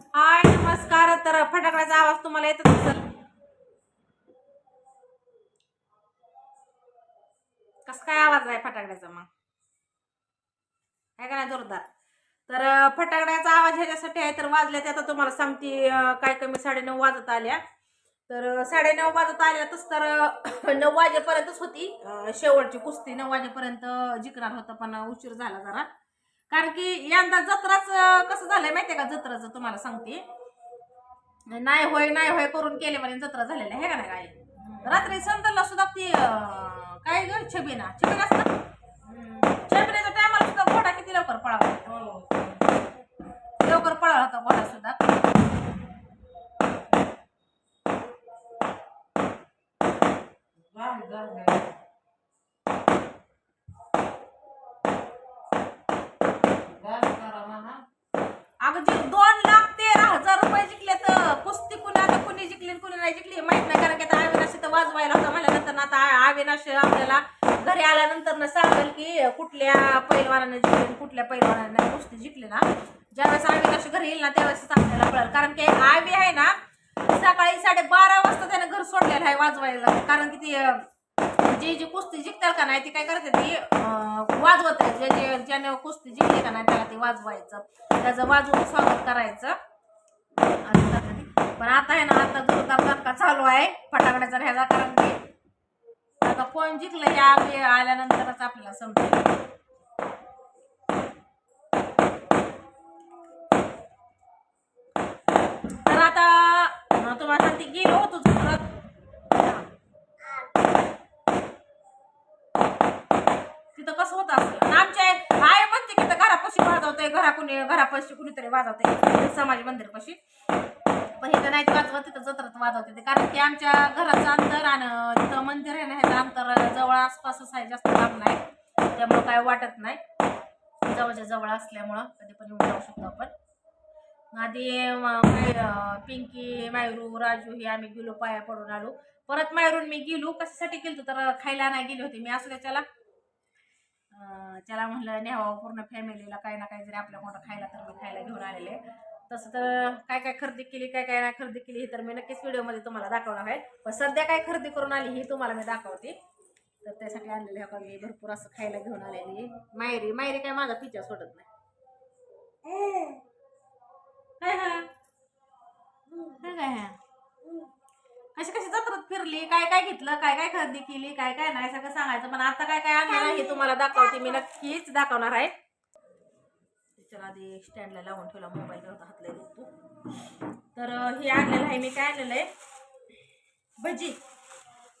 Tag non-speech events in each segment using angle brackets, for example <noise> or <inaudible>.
हाय नमस्कार. तर फटाकड्याचा आवाज तुम्हाला येतच असेल. कस काय आवाज आहे फटाकड्याचा मग? आहे का नाही जोरदार? तर फटाकड्याचा आवाज ह्याच्यासाठी आहे तर वाजल्या त्या आता तुम्हाला सांगते काय कमी साडेनऊ वाजत आल्या. तर साडेनऊ वाजत आल्यातच तर नऊ वाजेपर्यंतच होती. शेवटची कुस्ती नऊ वाजेपर्यंत जिंकणार होतं पण उशीर झाला जरा. कारण की यंदा जत्राच कसं झालंय माहितीये का? जत्राचं तुम्हाला सांगते. नाही होय नाही होय करून केले म्हणे जत्रा झालेली आहे का नाही काय? रात्री संतला सुद्धा ती काय ग? छबिना. छबिना असतं? छबिनाच्या टायमाला सुद्धा घोडा किती लवकर पळावा? लवकर पळाला होता घोडा सुद्धा. अगं जी दोन लाख तेरा हजार रुपये जिंकले तर कुस्ती कुणी आता कुणी जिंकली आणि कुणी नाही जिंकली माहीत नाही कारण की आता अविनाश तर वाजवायला होता म्हणल्यानंतर ना आता अविनाश आपल्याला घरी आल्यानंतर ना सांगेल की कुठल्या पैलवानाने जिंकले कुठल्या पैलवानाने कुस्ती जिंकले ना. ज्यावेळेस अविनाश घरी येईल ना त्यावेळेस आपल्याला कळेल. कारण की आवी आहे ना सकाळी साडेबारा वाजता त्याने घर सोडलेलं आहे वाजवायला. कारण की ती जी जी कुस्ती जिंकतात का नाही ती काय करते ती वाजवत आहे जे जे ज्याने कुस्ती जिंकली का नाही त्याला ते वाजवायचं. त्याचं वाजवून स्वागत करायचं. पण आता आहे ना आता जोरदार धक्का चालू आहे. फटाकड्याचा राहायला कारण की आता कोण जिंकलं या वेळ आल्यानंतरच आपल्याला समजेल. तर आता तुम्हाला सांगते गेलो होतो परत तिथं कसं होत असेल आमच्या आई म्हणते की घरापाशी वाजवतंय घरा कुणी घरापाशी कुणीतरी वाजवतंय. समाज मंदिरपाशी पण तर नाही वाजवत तिथं जत्रात वाजवते ते. कारण की आमच्या घराचं अंतर आणि तिथं मंदिर आहे ना ह्याचं अंतर जवळ आसपासच आहे जास्त लांब नाही. त्यामुळं काय वाटत नाही. जवळच्या जवळ असल्यामुळं कधी पण येऊन जाऊ शकतो आपण. आधी पिंकी मायरू राजू हे आम्ही गेलो पाया पडून आलो. परत मायरून मी गेलो. कशासाठी गेलो तर खायला नाही गेले होते. मी असं त्याच्याला त्याला म्हणलं न्यावं पूर्ण फॅमिलीला काही ना काही जरी आपल्या मोठं खायला तर मी खायला घेऊन आलेले. तसं तर काय काय खरेदी केली काय काय नाही खरेदी केली हे तर मी नक्कीच व्हिडिओमध्ये तुम्हाला दाखवणार आहे. पण सध्या काय खरेदी करून आली ही तुम्हाला मी दाखवते. तर त्यासाठी आणलेले आहे का मी भरपूर असं खायला घेऊन आलेली मायरी मायरी काय माझा तिच्या सोडत नाही. काय हा काय हा कशी कशी जत्रात फिरली? काय काय घेतलं? काय काय खरेदी केली? काय काय नाही सगळं सांगायचं. पण आता काय काय आणलं हे तुम्हाला दाखवते मी नक्कीच दाखवणार आहे. त्याच्याला आधी स्टँडला लावून ठेवला मोबाईल होता हातला दिसतो तर हे आणलेलं आहे मी काय आणलेलं आहे? भजी.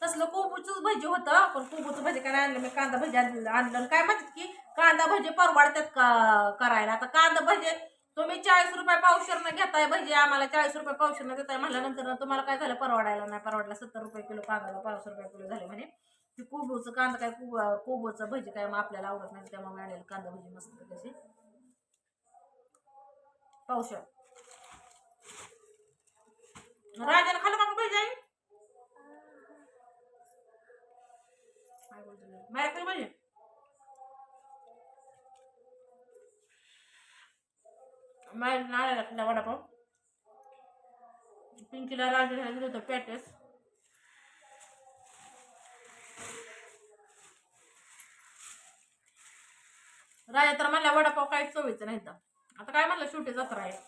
तसलं कोबूचंच भजी होतं पण कोबूचं भजी काय आणलं मी कांदा भजी आणलेलं आणलं काय म्हणतात की कांदा भजी परवडतात का करायला. आता कांदा भजी तुम्ही चाळीस रुपये पावशेरनं घेताय भजी आम्हाला चाळीस रुपये पावशेरनं देताय म्हणल्यानंतर तुम्हाला काय झालं परवडायला नाही परवडला सत्तर रुपये किलो कांदा पाचशे रुपये किलो झाले म्हणे. ते कोबूचं कांदा काय कोबूचं भजी काय मग आपल्याला आवडत नाही त्यामुळे आणलेलं कांदा भजी मस्त कशी पावशेर. राजाला खाल्लं का पाहिजे आई? काय बोलतो माझ्या काय भजी माझ्या नाळ्याला खाल्ला वडापाव. पिंकीला राजाला दिलं होतं पॅटेस राजा तर मला वडापाव काहीच चवीचं नाही तर आता काय म्हणलं शेवटी जत्रा आहे.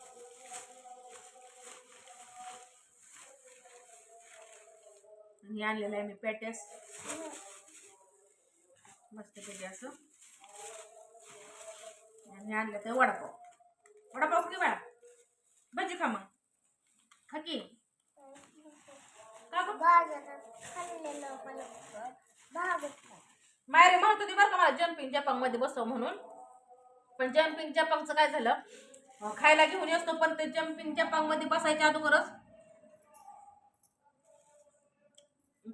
आणि आणलेलं आहे मी पॅटेस मस्त पैकी असं. आणि आणलं ते वडापाव. वडापाव की बाळा? भजी खा मग. खा की? मायरे म्हणत होती बरं का मला जम्पिंग जपांगमध्ये बसव म्हणून. पण जम्पिंग जपांगचं काय झालं? खायला घेऊन येतो पण ते जम्पिंग जपांगमध्ये बसायच्या अगोदरच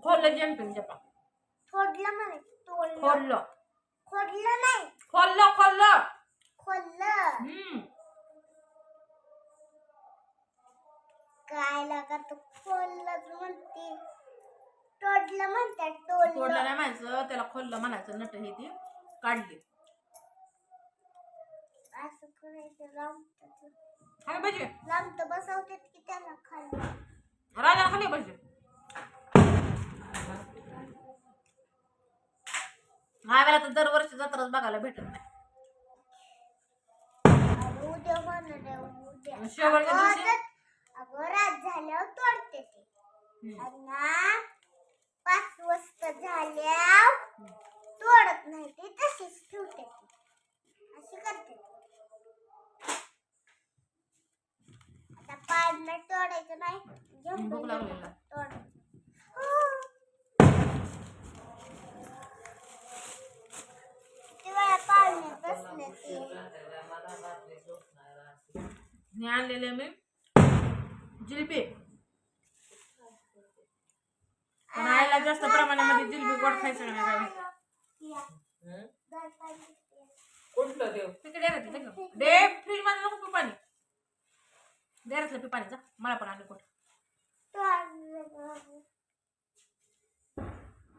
खोललं जम्पिंग जपांग खोडलं म्हणे खोललं. खोडलं नाही. खोललं खोललं. खोडलं हम्म. काय लागा तू खोडलंच म्हणते. तोडलं म्हणतात तोडलं नाही म्हणायचं त्याला खोललं म्हणायचं नट हे ती काढली. करायचं लांब खाली पाहिजे लांब तर बसवतात की त्याला खाली. राजा खाली पाहिजे हा वेळा तर दरवर्षी जत्राच बघायला भेटत नाही. उद्या होणार उद्या. शेवटच्या अगं, दिवशी? तर- अगं रात झाल्यावर तोडते ते. आणि ना पाच वाजता झाल्यावर तोडत नाही ते तशीच ठेवते ती. अशी करते ती. आता तोडायचं नाही. भूक लागलेला. मी आणलेले मी. जिलबी. पण आईला जास्त प्रमाणामध्ये जिलबी गोड खायचं नाही. कुठलं देव तिकडे. डे फ्रीजमध्ये नको पाणी. डेऱ्यातलं पी पाणी जा मला पण आणली कोट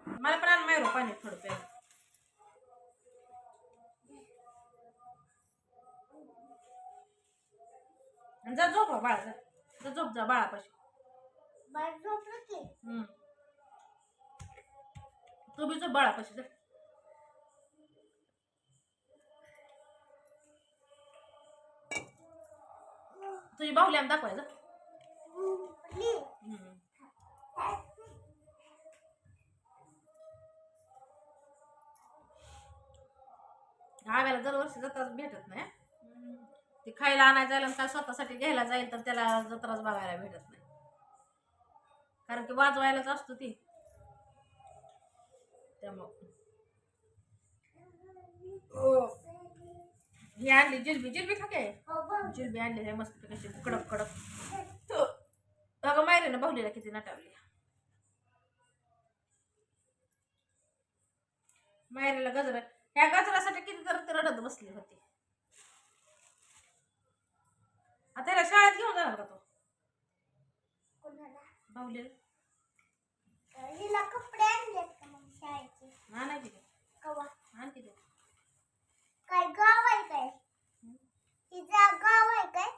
मला पण आण मायरो पाणी थोडं प्यायला आणि जा झोप बाळा जा. जा झोप जा बाळापाशी. हम्म. तू बी झोप बाळापाशी जा. तुझी बाहुली आम दाखवाय आव्याला दरवर्षी जत्राच भेटत नाही ते खायला आणायला जायला आणि काय स्वतःसाठी घ्यायला जाईल तर त्याला जत्राच बघायला भेटत नाही. कारण की वाजवायलाच असतो ती. त्यामुळं हो. ही आणली जिलबी जिलबी खा काय? हो बघ. जिलबी आणली आहे मस्त कशी कडक कडक. अगं मायरे ना बाहुलीला किती नटावली. मायरेला गजर ह्या गजरासाठी किती तर रडत बसली होती. आता त्याला शाळेत घेऊन जाणार का तो? बाहुलीला हिला कपडे आणलेत का मग शाळेचे? ते काय गाव आहे काय? हिचा गाव आहे काय.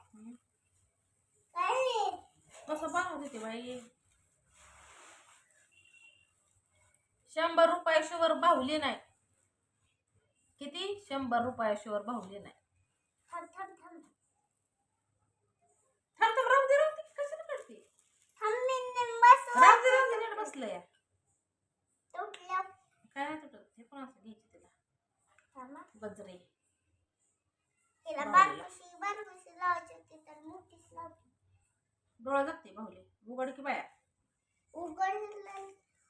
काय नाही. कसं बनवत होते बाई. शंभर रुपयाशिवर बाहुली नाही. किती? शंभर रुपयाशिवर बाहुली नाही. थांब थांब थांब. थांब थांब राहू दे राहू दे. कशाला करते थांब मी निंबास राहू दे राहू दे नीट बसलंय. उठल्या. काय तुटत. हे पण असं घ्यायची. गजरे तिला. बारकुशी बारकुशी लावायची होती तर मोठीच लावली डोळा जागते बाहुली उघड की बाया उघड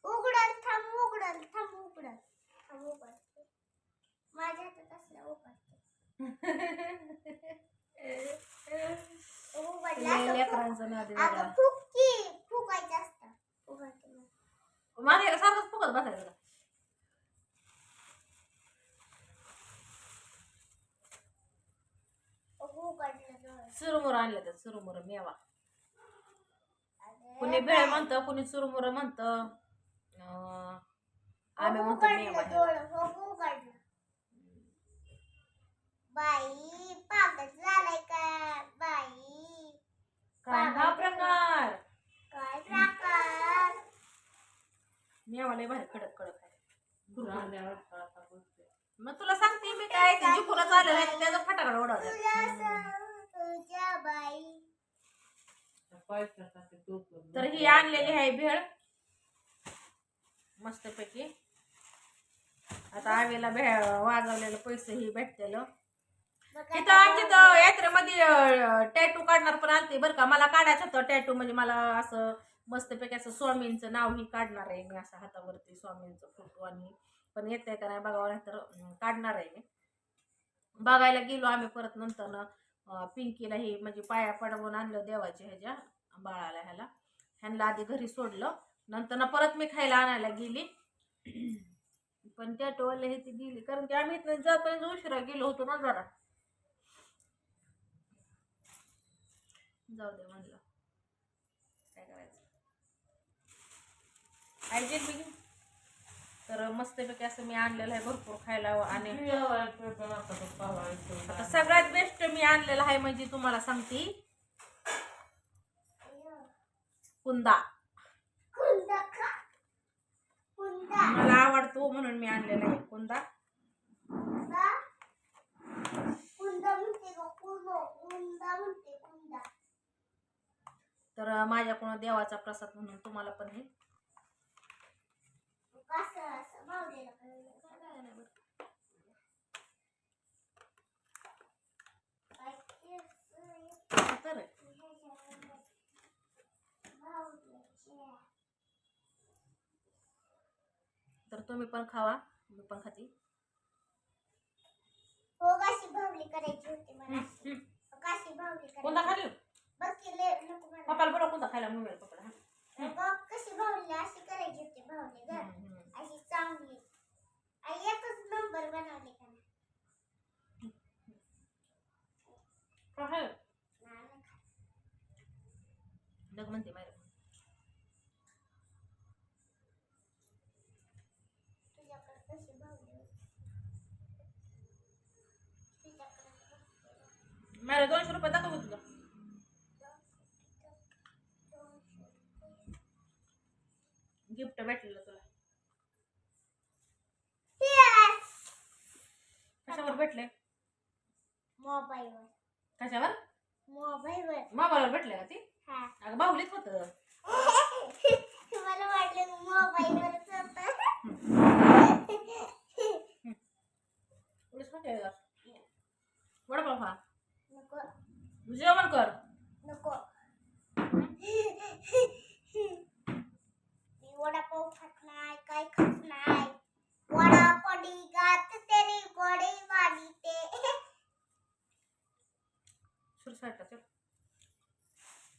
उघडल थांब उघडल थांब उघडल थांब उघड माझ्या हातात असल्या उघडते उघडला लय असं लेकरांचं नादी फुक- वेगळा. अगं फुक की फुकायचं असतं उघडते मग. माझ्या याला सारखंच फुकत बसायचं का? अगं उघडलं डोळं. चुरमुरं आणलं तर चुरमुरं मेवा. कुणी भेळ म्हणतं कुणी चुरमुरं म्हणतं. आम्ही म्हणतो उघडलं मेवा डोळं, उघडलं. बाई पागल झालाय का? बाई काय हा प्रकार? काय प्रकार? मेवा लय भारी कडक कडक आहे. मग तुला सांगते मी काय ते जिंकूनच आलेलं आहे त्याचा फटाकडा उडवतात तर ही आणलेली आहे भेळ. मस्तपैकी. आता आवेला भेळ वाजवलेलं पैसे ही भेटतेलं तिथं आमच्या इथं यात्रेमध्ये टॅटू काढणार पण आलते बरं का. मला काढायचं होतं टॅटू म्हणजे मला असं मस्तपैकी असं स्वामींचं नाव ही काढणार आहे मी असं हातावरती स्वामींचं फोटो आणि पण येत का नाही बघावं नाही तर अं, काढणार आहे मी. बघायला गेलो आम्ही परत नंतर ना पिंकीला ही म्हणजे पाया पडवून आणलं देवाच्या ह्याच्या बाळाला ह्याला. ह्यांना आधी घरी सोडलं. नंतर ना परत मी खायला आणायला गेली. पण टॅटूवाले हे ती गेली कारण की आम्ही इथनं जाताना उशिरा गेलो होतो ना जरा. जाऊ दे म्हणलं. काय करायचं? आई बी. तर मस्तपैकी असं मी आणलेलं आहे. भरपूर खायला आणि सगळ्यात बेस्ट मी आणलेलं आहे म्हणजे तुम्हाला सांगते. कुंदा. मला आवडतो म्हणून मी आणलेला आहे कुंदा. तर माझ्याकडून देवाचा प्रसाद म्हणून तुम्हाला पण हे कसं असं मावलेलं कळलं का? काय केसं तर मावल्याचे. तर तुम्ही पण खावा. मी पण खाते. हो कशी भावली करायची होती मला. कशी भावली कोणता खाली बघ की लय नको मला पप्पाला बरोबर कोणता खायला मोबाईल पप्पाला हा? बघ कशी भावली अशी करायची होती भावली ग हम्म, हम्म. अशी चांगली आणि एकच नंबर बनवले का नाही? काय खायला? नाही, नाही खात. डग म्हणते मायरा तुझ्याकडे कशी भावली होती? तुझ्याकडे मायरा दोनशे रुपये दाखव तुझा गिफ्ट भेटलेलं तुला! कशावर भेटले मोबाईलवर कशावर? मोबाईलवर मोबाईलवर भेटले का ती? अगं बाहुलीत होतं. मला वाटलं मोबाईलवरच होतं? वडापाव खा. जेवण कर। नको। <laughs> मी वडापाव खात नाही काय खात नाही वडा पडी गात तेरी गोडी वाली ते <laughs> सुरसाट चल।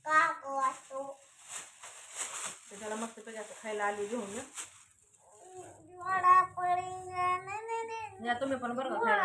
का गो असतो त्याच्याला मस्त पैकी असं खायला आली घेऊन ये. वडा पडी गा- नाही, नाही, नाही. या तुम्ही पण बरं का खायला?